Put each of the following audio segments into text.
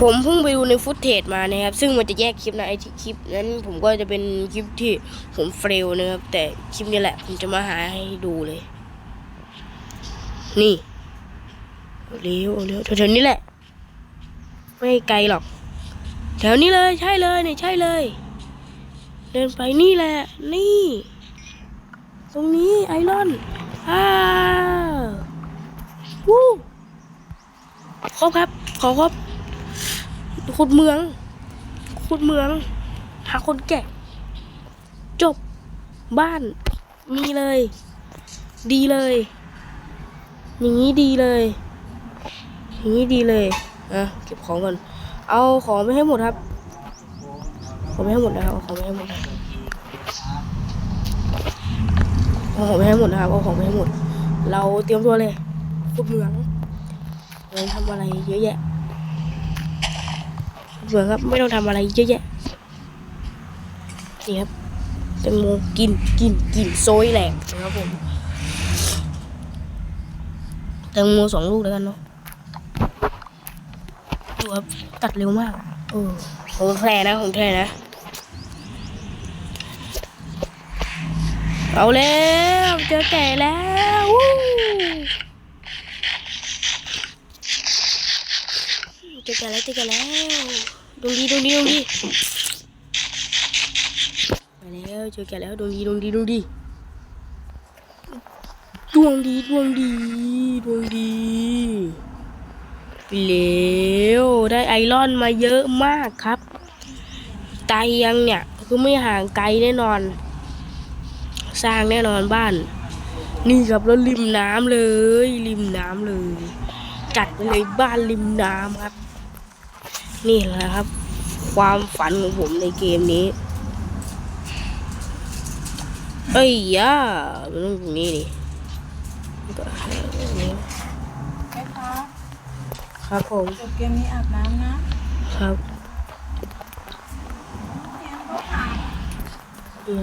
ผมเพิ่งไปดูในฟุตเทจมานะครับ ซึ่งมันจะแยกคลิปนะไอที่คลิปนั้นผมก็จะเป็นคลิปที่ผมเฟลนะครับ แต่คลิปนี้แหละ ผมจะมาหาให้ดูเลย นี่เร็วเอาเร็วแถวๆนี้แหละ ไม่ไกลหรอก แถวนี้เลยใช่เลยเนี่ยใช่เลย เดินไปนี่แหละ นี่ ตรงนี้ไอรอนอ้าววู้ครบครับ ขอครบ ขุดเมืองขุดเมือง หาคนแก่จบบ้าน มีเลย ดีเลยอย่างนี้ดีเลยอย่างนี้ดีเลยอะเก็บของก่อนเอาของไม่ให้หมดครับของไม่ให้หมดนะครับเอาของไม่ให้หมดนะเอาของไม่ให้หมดนะครับเอาของไม่ให้หมด เราเตรียมตัวเลยขุดเมืองเราทำอะไรเยอะแยะ เมือครับไม่ต้องทำอะไรเยอะแยะนี่ครับแตงโมกินกินกินโซยแหลกนะครับผมแตงโมสองลูกแล้วกันเนาะดูครับตัดเร็วมากเออผมแพรนะผมแพรนะ เอาแล้วเจอแก่แล้ววู้เจอแก่แล้วเจอแก่แล้ว ดวงดีดวงดีดวงดีมาแล้วเจอแกแล้วดวงดีดวงดีดวงดีดวงดีดวงดีดวงดีเร็วได้ไอรอนมาเยอะมากครับไตยังเนี่ยคือไม่ห่างไกลแน่นอน สร้างแน่นอนบ้าน นี่ครับแล้วริมน้ำเลย ริมน้ำเลย จัดไปเลยบ้านริมน้ำครับ นี่แหละครับ ความฝันของผมในเกมนี้ เอ้ยย่ามันต้องตรงนี้นี่ก็ตรงนี้แม่คะครับผมจบเกมนี้อาบน้ำนะ ครับนี่ครับนี่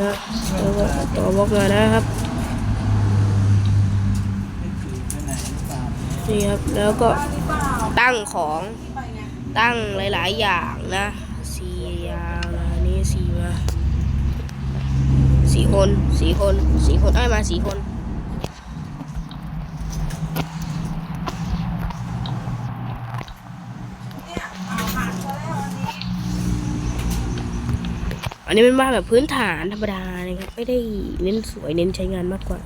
นะแล้วก็ต่อบล็อกมานะครับ นี่ครับแล้วก็ตั้งของไปไงตั้งหลาย ๆ อย่างนะสี่อย่างนะนี่สี่มาสี่คนสี่คนสี่คนไอ้มาสี่คนอันนี้อันนี้เป็นบ้านแบบพื้นฐานธรรมดานะครับไม่ได้เน้นสวยเน้นใช้งานมากกว่า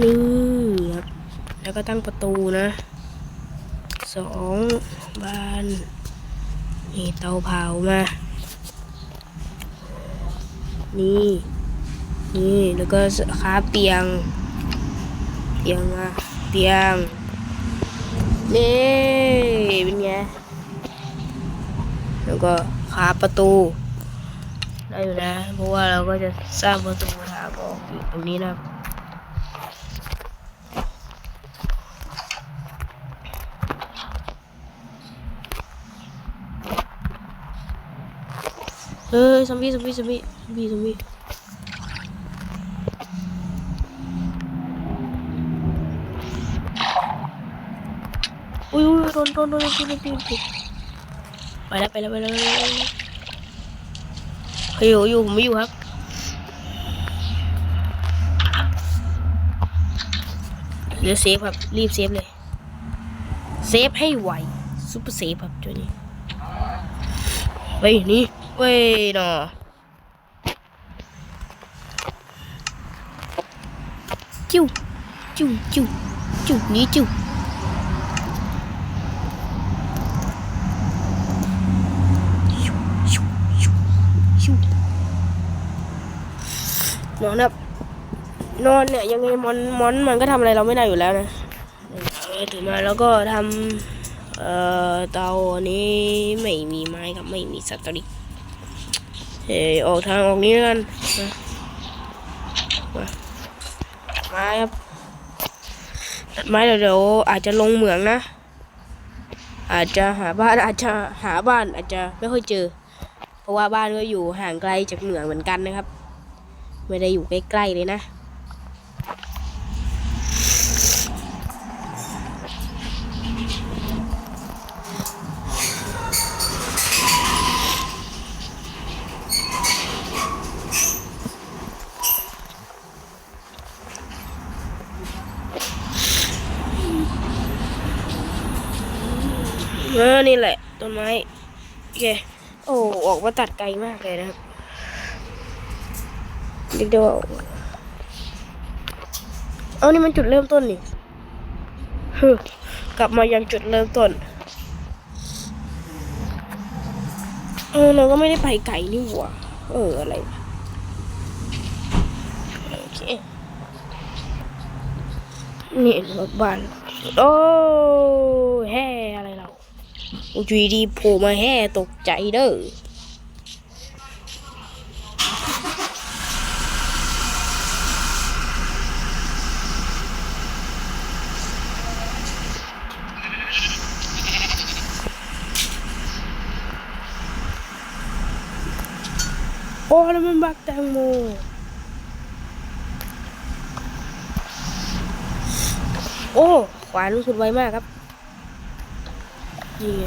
นี่ครับ แล้วก็ตั้งประตูนะสองบานนี่เตาเผามา นี่ นี่แล้วก็ค้าเตียง เตียงมาเตียงนี่เป็นไงแล้วก็ค้าประตูได้อยู่นะ เพราะว่าเราก็จะสร้างประตูทางออกอยู่ตรงนี้นะครับ เฮ้ยซอมบี้ซอมบี้ซอมบี้ซอมบี้ซอมบี้อุ้ยอุ้ยโดนโดนโดนโดนโดนโดนไปแล้วไปแล้วไปแล้วไปแล้วไปแล้วเฮ้ยอยู่อยู่ผมไม่อยู่ครับเดี๋ยวเซฟครับ รีบเซฟเลย เซฟให้ไวซุปเปอร์เซฟครับตัวนี้เฮ้ยนี่ เว้ยหนอจิ้วจิ้วจิ้วจิ้วหนี่จิ้วชิวชิวชิวชิวนอนครับนอนเนี่ยยังไงมอนมอนมันก็ทำอะไรเราไม่ได้อยู่แล้วนะถือมาแล้วก็ทำเอ่อเตาอันนี้ไม่มีไม้ครับไม่มีสตอริก เออออกทางออกนี้กันมามาไม้ครับตัดไม้เดี๋ยวเดี๋ยวอาจจะลงเหมืองนะ อาจจะหาบ้านอาจจะหาบ้านอาจจะไม่ค่อยเจอ เพราะว่าบ้านก็อยู่ห่างไกลจากเหมืองเหมือนกันนะครับ ไม่ได้อยู่ใกล้ๆเลยนะ เออนี่แหละ ต้นไม้โอเคโอ้ออกมาตัดไกลมากเลยนะครับเรียกได้ว่าเอานี่มันจุดเริ่มต้นนี่ฮึกลับมายังจุดเริ่มต้นเออเราก็ไม่ได้ไปไกลนี่หว่าเอออะไรโอเคนี่รถบ้านโอ้แห่อะไรเรา อยู่ดีโผล่มาแห่ตกใจเด้อโอ้แล้วมันบักแตงโมโอ้ขวานรู้สึกไวมากครับ นี่ไง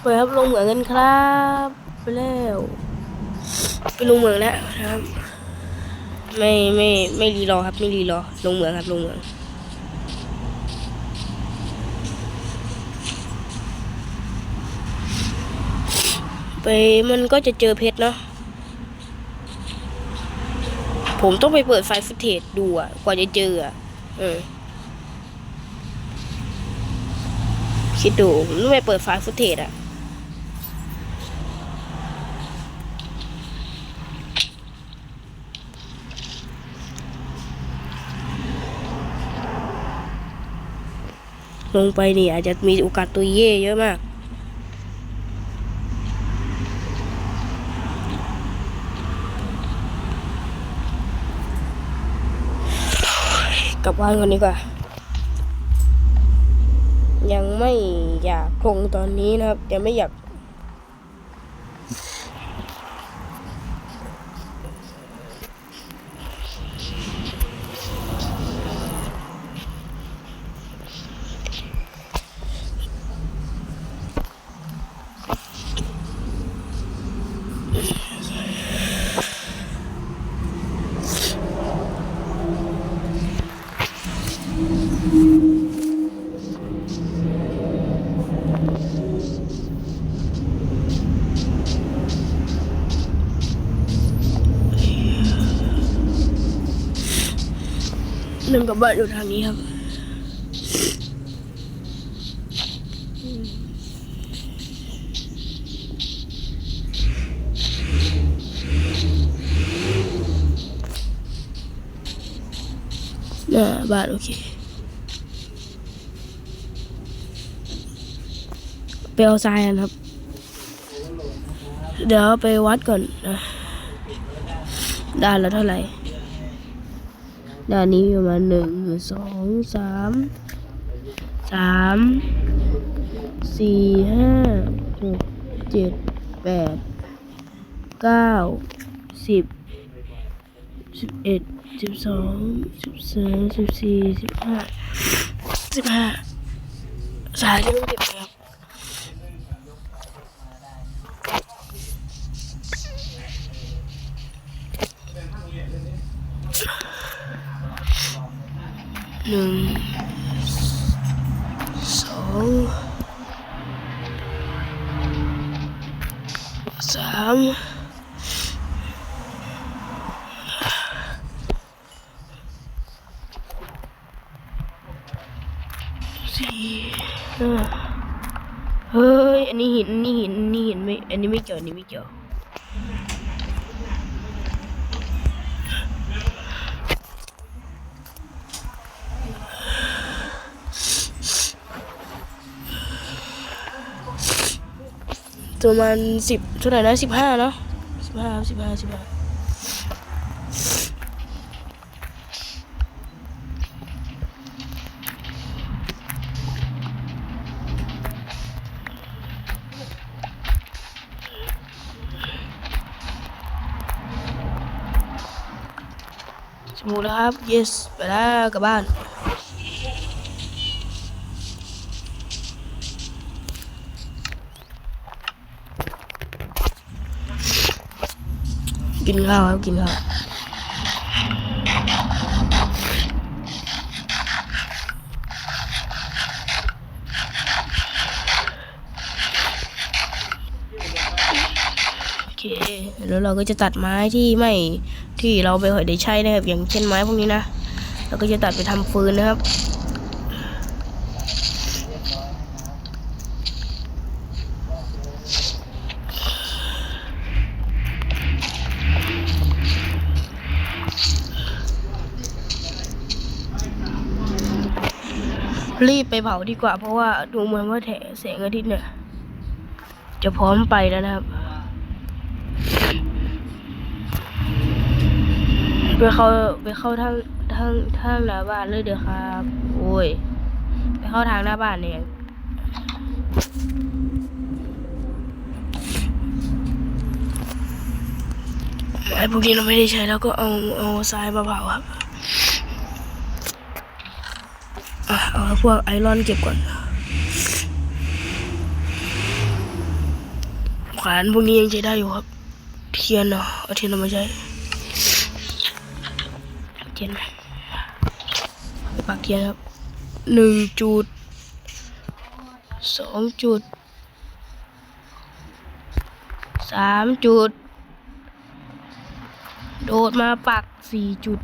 ไปครับลงเหมืองกันครับ ไปแล้วไปลงเหมืองแล้วครับ ไม่ไม่ไม่รีรอครับไม่รีรอลงเหมืองครับลงเหมืองไปมันก็จะเจอเพชรเนาะ ผมต้องไปเปิดไฟฟุตเทจดูอะกว่าจะเจออะเออ คิดดูผมต้องไปเปิดไฟล์ฟุตเทจอะ ลงไปนี่อาจจะมีโอกาสตัวเย่เยอะมาก กลับบ้านก่อนดีกว่า ยังไม่อยากลงตอนนี้นะครับยังไม่อยาก เดินกลับบ้านอยู่ทางนี้ครับน้าบ้านโอเคไปเอาทรายกันครับ เดี๋ยวไปวัดก่อนนะด้านละเท่าไหร่ ด้านนี้มีประมาณหนึ่งสองสามสามสี่ห้าหกเจ็ดแปดเก้าสิบสิบเอ็ดสิบสองสิบสามสิบสี่สิบห้าสิบห้าสายที่ต้องเก็บ สามสี่เฮ้ย อันนี้หินนนี้หินนนี้หินไม่ อันนี้ไม่เจออันนี้ไม่เจอว ประมาณสิบเท่าไหร่นะสิบห้าเนาะสิบห้าสิบห้าสิบห้าสมูแล้วครับ yes ไปแล้วกลับบ้าน กินข้าวครับกินข้าวโอเคแล้วเราก็จะตัดไม้ที่ไม่ที่เราไม่ค่อยได้ใช้นะครับ อย่างเช่นไม้พวกนี้นะเราก็จะตัดไปทำฟืนนะครับ ไปเผาดีกว่า เพราะว่าดูเหมือนว่าแถแสงอาทิตย์เนี่ย จะพร้อมไปแล้วนะครับ ไปเข้าไปเข้าทางทางทางหน้าบ้านเลยเดี๋ยวครับ โอ้ย ไปเข้าทางหน้าบ้านเนี่ยไอ้พวกนี้เราไม่ได้ใช้แล้วก็เอาเอาทรายมาเผาครับ อะ เอาพวกไอรอนเก็บก่อนขวานพวกนี้ยังใช้ได้อยู่ครับเทียนเนาะเอาเทียนมาใช้เทียนไหมปักเทียนครับหนึ่งจุดสองจุดสามจุด โดดมาปักสี่จุด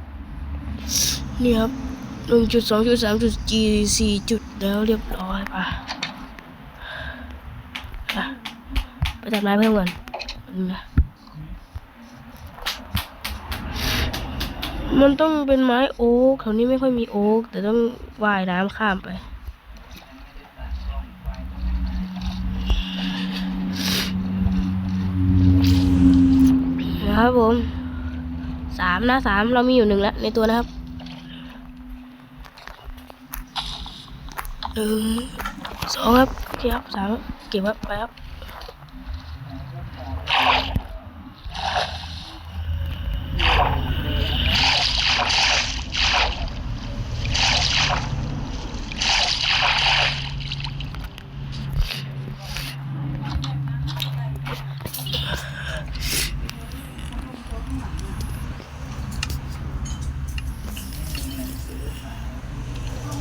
นี่ครับ หนึ่งจุดสองจุดสามจุดจีสี่จุดแล้วเรียบร้อยป่ะไปตัดไม้เพิ่มก่อนอันมันต้องเป็นไม้โอ๊กแถวนี้ไม่ค่อยมีโอ๊กแต่ต้องว่ายน้ำข้ามไปนะครับผมสามนะสามเรามีอยู่หนึ่งแล้วในตัวนะครับ นึ่งสองครับเคครับสามครับเก็บครับไปครับ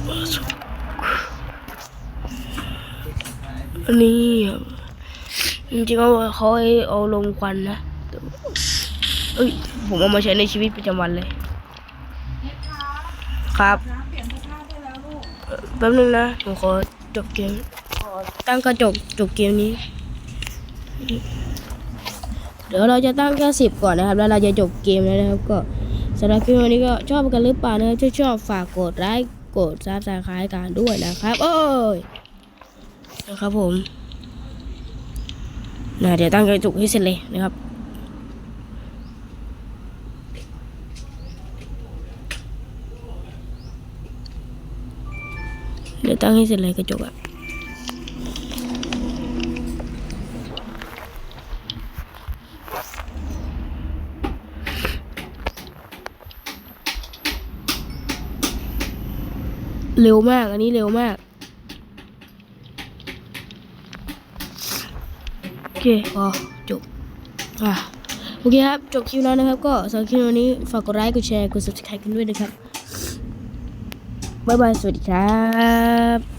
อั นนี้จริงๆเขาเขาให้เอาลงควันนะเอ้ยผมเอามาใช้ในชีวิตประจำวันเลย ครับน้ำเปลี่ยนเด้แล้วลูกเอ่อแป๊บนึงนะผมขอจบเกมขอตั้งกระจกจบเกมนี้ เดี๋ยวเราจะตั้งแค่สิบก่อนนะครับ แล้วเราจะจบเกมแล้วนะครับก็สำหรับคลิปวันนี้ก็ชอบกันหรือเปล่านะถ้าชอบฝากกดไลค์กดซับสไครต์กันด้วยนะครับ โอ้ย นะครับผมนะเดี๋ยวตั้งกระจกให้เสร็จเลยนะครับเดี๋ยวตั้งให้เสร็จเลยกระจกอะเร็วมาก อันนี้เร็วมาก โอ เคพอจบอะโอเคครับ จบคลิปแล้วนะครับ ก็สำหรับคลิปวันนี้ ฝากกดไลค์ กดแชร์ กด subscribe กันด้วยนะครับ บ๊ายบาย สวัสดีครับ